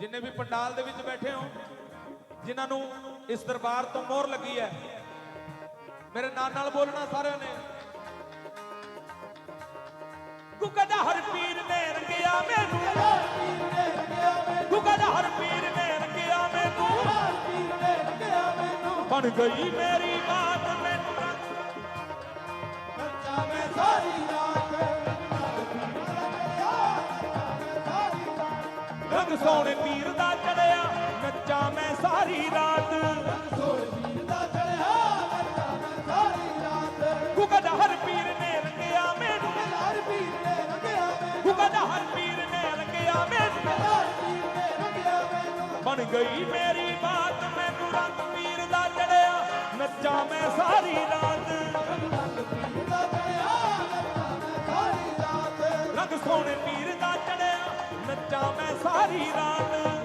ਵੀ ਪੰਡਾਲ ਦੇ ਵਿੱਚ ਬੈਠੇ ਹੋ ਜਿਨ੍ਹਾਂ ਨੂੰ ਇਸ ਦਰਬਾਰ ਤੋਂ ਮੋਹਰ ਲੱਗੀ ਹੈ ਮੇਰੇ ਨਾਲ ਨਾਲ ਬੋਲਣਾ ਸਾਰਿਆਂ ਨੇ। ਗੁੱਗਾ ਦਾ ਹਰ ਪੀਰ ਨੇ ਰੰਗਿਆ ਮੈਨੂੰ। ਗੁੱਗਾ ਦਾ ਹਰ ਪੀਰ ਨੇ ਰੰਗਿਆ ਮੈਨੂੰ। ਬਣ ਗਈ ਮੇਰੀ ਬਾਤ ਰੰਗ ਸੋਹਣੇ ਪੀਰ ਦਾ ਚੜਿਆ, ਨੱਚਾ ਮੈਂ ਸਾਰੀ ਰਾਤ। ਗੁੱਗਾ ਦਾ ਹਰ ਪੀਰ ਨੇ ਰੰਗਿਆ ਮੈਨੂੰ। ਗੁੱਗਾ ਦਾ ਹਰ ਪੀਰ ਨੇ ਰੰਗਿਆ ਮੈਨੂੰ। ਬਣ ਗਈ ਮੇਰੀ ਬਾਤ, ਮੈਨੂੰ ਰੰਗ ਪੀਰ ਦਾ ਚੜਿਆ, ਨੱਚਾ ਮੈਂ ਸਾਰੀ ਰਾਤ। ਰੰਗ ਸੋਹਣੇ ਪੀਰ ਦਾ ਚੜਿਆ, ਨੱਚਾ ਮੈਂ ਸਾਰੀ ਰਾਤ